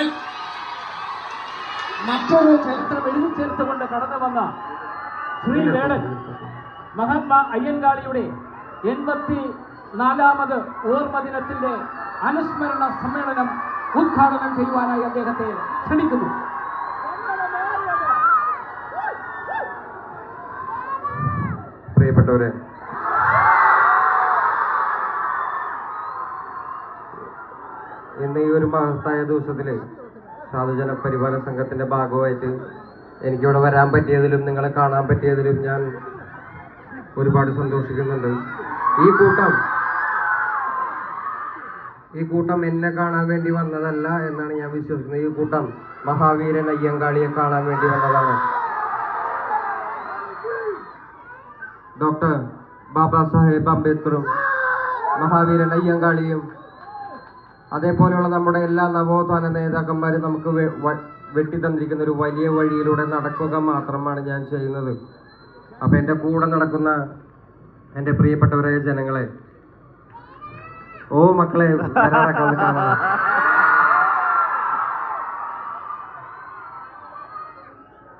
മുന്നിൽ മറ്റൊരു ചരിത്രം എഴുതി ചേർത്തുകൊണ്ട് കടന്നു വന്ന ശ്രീ വേടൻ മഹാത്മാ അയ്യങ്കാളിയുടെ എൺപത്തി നാലാമത് ഓർമ്മ ദിനത്തിന്റെ അനുസ്മരണ സമ്മേളനം ഉദ്ഘാടനം ചെയ്യുവാനായി അദ്ദേഹത്തെ ക്ഷണിക്കുന്നു. പ്രിയപ്പെട്ടവരെ ഇന്ന് ഈ ഒരു മഹത്തായ ദിവസത്തിൽ സാധുജന പരിപാലന സംഘത്തിന്റെ ഭാഗമായിട്ട് എനിക്കിവിടെ വരാൻ പറ്റിയതിലും നിങ്ങളെ കാണാൻ പറ്റിയതിലും ഞാൻ ഒരുപാട് സന്തോഷിക്കുന്നുണ്ട്. ഈ കൂട്ടം ഈ കൂട്ടം എന്നെ കാണാൻ വേണ്ടി വന്നതല്ല എന്നാണ് ഞാൻ വിശ്വസിക്കുന്നത്. ഈ കൂട്ടം മഹാവീരൻ അയ്യങ്കാളിയെ കാണാൻ വേണ്ടി വന്നതാണ്. ഡോക്ടർ ബാബാ സാഹേബ് അംബേദ്കറും മഹാവീരൻ അയ്യങ്കാളിയും അതേപോലെയുള്ള നമ്മുടെ എല്ലാ നവോത്ഥാന നേതാക്കന്മാരും നമുക്ക് വെട്ടിത്തന്നിരിക്കുന്ന ഒരു വലിയ വഴിയിലൂടെ നടക്കുക മാത്രമാണ് ഞാൻ ചെയ്യുന്നത്. അപ്പൊ എന്റെ കൂടെ നടക്കുന്ന എന്റെ പ്രിയപ്പെട്ടവരായ ജനങ്ങളെ ഓ മക്കളെ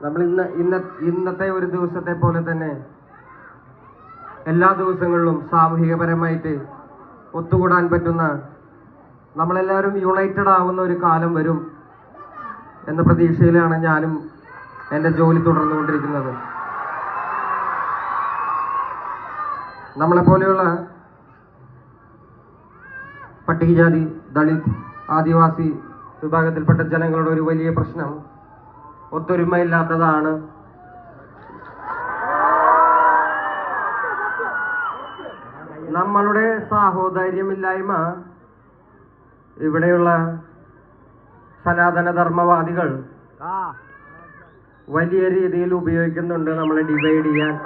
നമ്മൾ ഇന്ന് ഇന്ന ഇന്നത്തെ ഒരു ദിവസത്തെ പോലെ തന്നെ എല്ലാ ദിവസങ്ങളിലും സാമൂഹികപരമായിട്ട് ഒത്തുകൂടാൻ പറ്റുന്ന നമ്മളെല്ലാവരും യുണൈറ്റഡ് ആവുന്ന ഒരു കാലം വരും എന്ന പ്രതീക്ഷയിലാണ് ഞാനും എന്റെ ജോലി തുടർന്നുകൊണ്ടിരിക്കുന്നത്. നമ്മളെപ്പോലെയുള്ള പട്ടികജാതി ദളിത് ആദിവാസി വിഭാഗത്തിൽപ്പെട്ട ജനങ്ങളുടെ ഒരു വലിയ പ്രശ്നം ഒത്തൊരുമയില്ലാത്തതാണ്. നമ്മളുടെ സാഹോദര്യമില്ലായ്മ ഇവിടെയുള്ള സനാതനധർമ്മവാദികൾ വലിയ രീതിയിൽ ഉപയോഗിക്കുന്നുണ്ട് നമ്മളെ ഡിവൈഡ് ചെയ്യാൻ.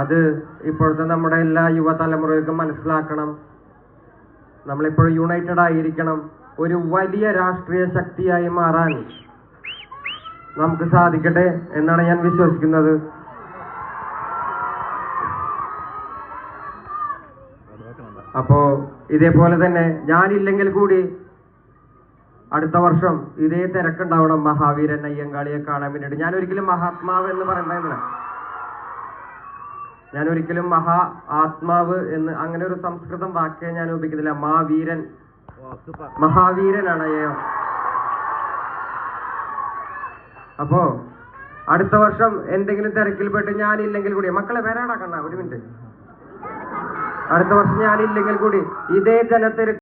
അത് ഇപ്പോഴത്തെ നമ്മുടെ എല്ലാ യുവതലമുറകൾക്കും മനസ്സിലാക്കണം. നമ്മളിപ്പോഴും യുണൈറ്റഡ് ആയിരിക്കണം. ഒരു വലിയ രാഷ്ട്രീയ ശക്തിയായി മാറാൻ നമുക്ക് സാധിക്കട്ടെ എന്നാണ് ഞാൻ വിശ്വസിക്കുന്നത്. അപ്പോ ഇതേപോലെ തന്നെ ഞാനില്ലെങ്കിൽ കൂടി അടുത്ത വർഷം ഇതേ തിരക്കുണ്ടാവണം മഹാവീരൻ അയ്യങ്കാളിയെ കാണാൻ വേണ്ടിയിട്ട്. ഞാൻ ഒരിക്കലും മഹാത്മാവ് എന്ന് പറയുന്നതല്ല ഞാൻ ഒരിക്കലും മഹാ ആത്മാവ് എന്ന് അങ്ങനെ ഒരു സംസ്കൃതം വാക്കേ ഞാൻ ഉപയോഗിക്കുന്നില്ല മാവീരൻ. മഹാവീരനാണ് അയ്യോ അപ്പോ അടുത്ത വർഷം എന്തെങ്കിലും തിരക്കിൽപ്പെട്ട് ഞാനില്ലെങ്കിൽ കൂടി. മക്കളെ വരാടാ കണ്ണ? ഒരു മിനിറ്റ്. അടുത്ത വർഷം ഞാനില്ലെങ്കിൽ കൂടി ഇതേ ജനത്തിരക്ക്